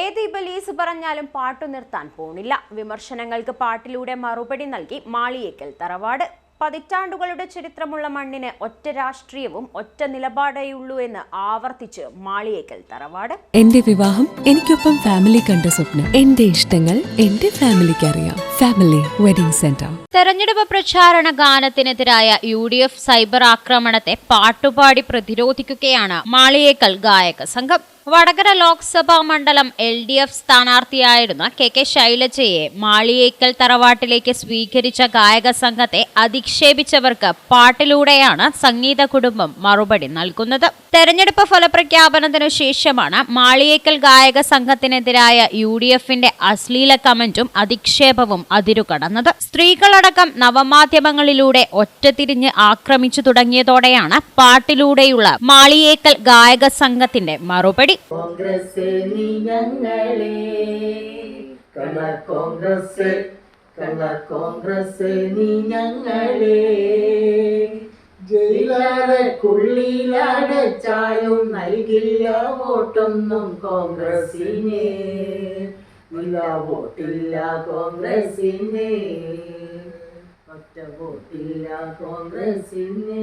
ഏത് ഇബലീസ് പറഞ്ഞാലും പാട്ടു നിർത്താൻ പോണില്ല. വിമർശനങ്ങൾക്ക് പാട്ടിലൂടെ മറുപടി നൽകി മാളിയേക്കൽ തറവാട്. പതിറ്റാണ്ടുകളുടെ ചരിത്രമുള്ള മണ്ണിന് ഒറ്റ രാഷ്ട്രീയവും ഒറ്റ നിലപാടേയുള്ളൂ എന്ന് ആവർത്തിച്ച് മാളിയേക്കൽ തറവാട്. എന്റെ വിവാഹം എനിക്കൊപ്പം ഫാമിലി കണ്ട സ്വപ്നം. എന്റെ ഇഷ്ടങ്ങൾ എന്റെ ഫാമിലിക്ക് അറിയാം. ഫാമിലി വെഡിംഗ് സെന്റർ തെരഞ്ഞെടുപ്പ് പ്രചാരണ ഗാനത്തിനെതിരായ യു ഡി എഫ് സൈബർ ആക്രമണത്തെ പാട്ടുപാടി പ്രതിരോധിക്കുകയാണ് മാളിയേക്കൽ ഗായക സംഘം. വടകര ലോക്സഭാ മണ്ഡലം എൽ ഡി എഫ് സ്ഥാനാർത്ഥിയായിരുന്ന കെ കെ ശൈലജയെ മാളിയേക്കൽ തറവാട്ടിലേക്ക് സ്വീകരിച്ച ഗായക സംഘത്തെ അധിക്ഷേപിച്ചവർക്ക് പാട്ടിലൂടെയാണ് സംഗീത കുടുംബം മറുപടി നൽകുന്നത്. തെരഞ്ഞെടുപ്പ് ഫലപ്രഖ്യാപനത്തിനു ശേഷമാണ് മാളിയേക്കൽ ഗായക സംഘത്തിനെതിരായ യു ഡി എഫിന്റെ അശ്ലീല കമന്റും അധിക്ഷേപവും അതിരുകടന്നത്. സ്ത്രീകളടക്കം നവമാധ്യമങ്ങളിലൂടെ ഒറ്റതിരിഞ്ഞ് ആക്രമിച്ചു തുടങ്ങിയതോടെയാണ് പാട്ടിലൂടെയുള്ള മാളിയേക്കൽ ഗായക സംഘത്തിന്റെ മറുപടി. കോൺഗ്രസ് ജയിലാടെ കുള്ളിലടച്ചാലും നൽകില്ല വോട്ടൊന്നും കോൺഗ്രസിനെ. ഇല്ല വോട്ടില്ല കോൺഗ്രസിന്. ഒറ്റ വോട്ടില്ല കോൺഗ്രസിന്.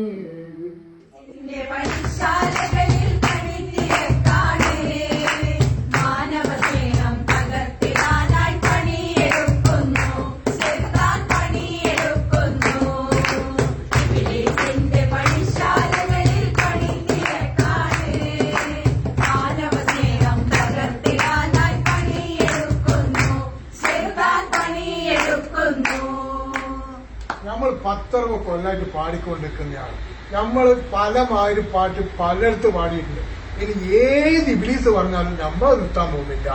പണിശാലകളിൽ പത്തറുപത് കൊല്ലായിട്ട് പാടിക്കൊണ്ടിരിക്കുന്നതാണ് നമ്മൾ പല മാതിരി പാട്ട് പലയിടത്ത് പാടിയിട്ടുണ്ട്. ഇനി ഏത് ഇബിലീസ് പറഞ്ഞാലും നമ്മൾ നിർത്താൻ പോകുന്നില്ല.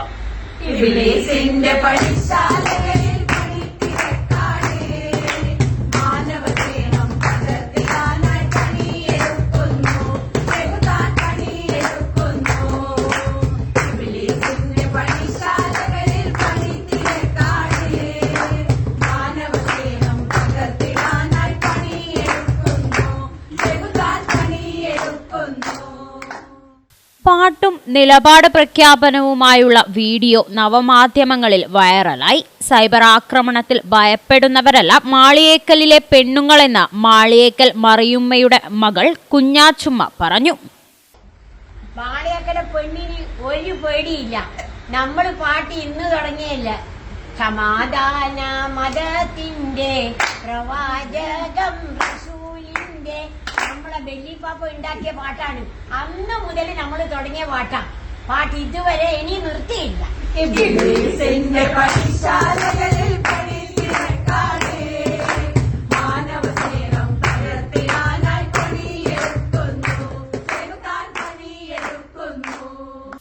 പാട്ടും നിലപാട് പ്രഖ്യാപനവുമായുള്ള വീഡിയോ നവമാധ്യമങ്ങളിൽ വൈറലായി. സൈബർ ആക്രമണത്തിൽ ഭയപ്പെടുന്നവരല്ല മാളിയേക്കലിലെ പെണ്ണുങ്ങളെന്ന മാളിയേക്കൽ മറിയുമ്മയുടെ മകൾ കുഞ്ഞാച്ചുമ്മ പറഞ്ഞു. മാളിയേക്കലെ പെണ്ണിന് ഒരു പേടിയില്ല. നമ്മൾ പാട്ട് ഇന്ന് തുടങ്ങിയല്ല? സമാധാന മതത്തിന്റെ പ്രവാചകം നമ്മളെ ബെല്ലിപ്പാപ്പ ഉണ്ടാക്കിയ പാട്ടാണ്. അന്ന് മുതൽ നമ്മൾ തുടങ്ങിയ പാട്ടാണ് പാട്ട് ഇതുവരെ ഇനി നിർത്തിയില്ല.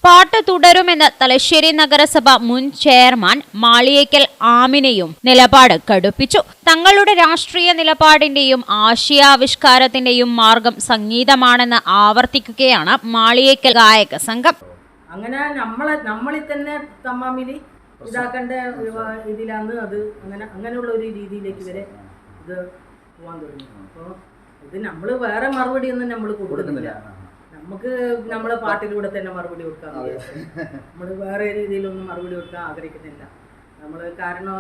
പാട്ട് തുടരുമെന്ന് തലശ്ശേരി നഗരസഭ മുൻ ചെയർമാൻ മാളിയേക്കൽ ആമിനെയും നിലപാട് കടുപ്പിച്ചു. തങ്ങളുടെ രാഷ്ട്രീയ നിലപാടിന്റെയും ആശയാവിഷ്കാരത്തിന്റെയും മാർഗം സംഗീതമാണെന്ന് ആവർത്തിക്കുകയാണ് മാളിയേക്കൽ ഗായക സംഘം. അങ്ങനെ നമ്മളെ നമ്മളിൽ തന്നെ തമ്മാമിലി ഇതാക്കേണ്ട ഇതിലാണ് അത്. അങ്ങനെ അങ്ങനെയുള്ള ഒരു രീതിയിലേക്ക് വരെ ഇത് പോകാൻ തുടങ്ങി. അപ്പോൾ ഇത് നമ്മൾ വേറെ മറുപടി ഒന്നും നമ്മൾ കൊടുക്കുന്നില്ല. നമുക്ക് നമ്മളെ പാട്ടിലൂടെ തന്നെ മറുപടി കൊടുക്കാൻ നമ്മൾ വേറെ രീതിയിലൊന്നും മറുപടി കൊടുക്കാൻ ആഗ്രഹിക്കുന്നില്ല. നമ്മൾ കാരണം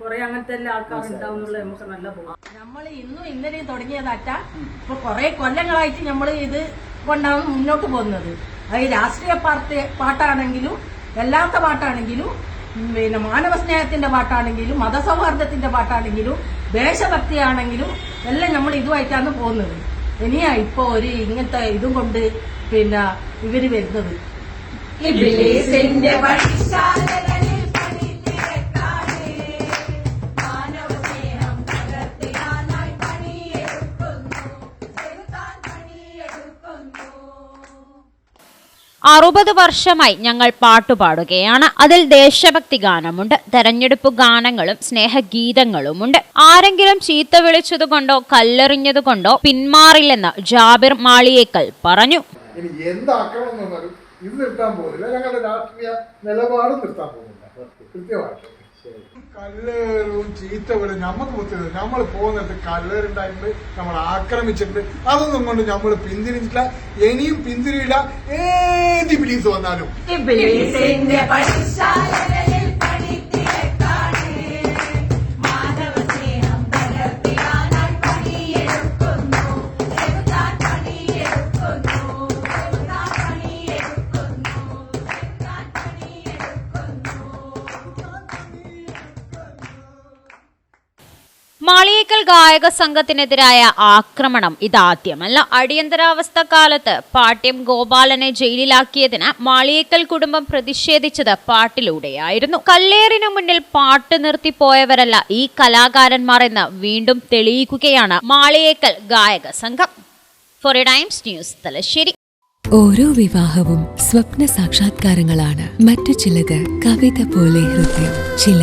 കുറെ അങ്ങനത്തെ എല്ലാ ആൾക്കാർ ഉണ്ടാവുന്നുള്ള നമുക്ക് നല്ല പോകാം നമ്മൾ ഇന്നും ഇന്നലെയും തുടങ്ങിയതാറ്റ ഇപ്പൊ കുറെ കൊല്ലങ്ങളായിട്ട് നമ്മൾ ഇത് കൊണ്ടാണ് മുന്നോട്ട് പോകുന്നത്. അത് രാഷ്ട്രീയ പാർട്ടി പാട്ടാണെങ്കിലും അല്ലാത്ത പാട്ടാണെങ്കിലും പിന്നെ മാനവ സ്നേഹത്തിന്റെ പാട്ടാണെങ്കിലും മതസൗഹാർദ്ദത്തിന്റെ പാട്ടാണെങ്കിലും ദേശഭക്തിയാണെങ്കിലും എല്ലാം നമ്മൾ ഇതുമായിട്ടാണ് പോകുന്നത്. ഇനിയാ ഇപ്പൊ ഒരു ഇങ്ങനത്തെ ഇതും കൊണ്ട് പിന്നെ ഇവർ വരുന്നത്. അറുപത് വർഷമായി ഞങ്ങൾ പാട്ടുപാടുകയാണ്. അതിൽ ദേശഭക്തി ഗാനമുണ്ട് തെരഞ്ഞെടുപ്പ് ഗാനങ്ങളും സ്നേഹഗീതങ്ങളുമുണ്ട്. ആരെങ്കിലും ചീത്ത വിളിച്ചതുകൊണ്ടോ കല്ലെറിഞ്ഞതുകൊണ്ടോ പിന്മാറില്ലെന്ന് ജാബിർ മാളിയേക്കൽ പറഞ്ഞു. ഇത് നിർത്താൻ പോകുന്നില്ല. ഞങ്ങളുടെ രാഷ്ട്രീയ നിലപാടും നിർത്താൻ പോകുന്നില്ല. കൃത്യമായിട്ട്. കല്ലേറും ചീത്ത വിടും നമ്മക്ക് പുത്തത് നമ്മൾ പോകുന്നിടത്ത് കല്ലേറുണ്ടായിട്ടുണ്ട് നമ്മൾ ആക്രമിച്ചിട്ടുണ്ട്. അതൊന്നും കൊണ്ട് നമ്മൾ പിന്തിരിഞ്ഞിട്ടില്ല ഇനിയും പിന്തിരിയില്ല. ഏത് ബിലീസ് വന്നാലും. മാളിയേക്കൽ ഗായക സംഘത്തിനെതിരായ ആക്രമണം ഇതാദ്യമല്ല. അടിയന്തരാവസ്ഥ കാലത്ത് പാട്യം ഗോപാലനെ ജയിലിലാക്കിയതിന് മാളിയേക്കൽ കുടുംബം പ്രതിഷേധിച്ചത് പാട്ടിലൂടെയായിരുന്നു. കല്ലേറിനു മുന്നിൽ പാട്ട് നിർത്തിപ്പോയവരല്ല ഈ കലാകാരന്മാർ എന്ന് വീണ്ടും തെളിയിക്കുകയാണ് മാളിയേക്കൽ ഗായക സംഘം. For Times News Thalassery. ഓരോ വിവാഹവും സ്വപ്ന സാക്ഷാത്കാരങ്ങളാണ്. മറ്റു ചിലത് കവിത പോലെ ഹൃദയം. ചില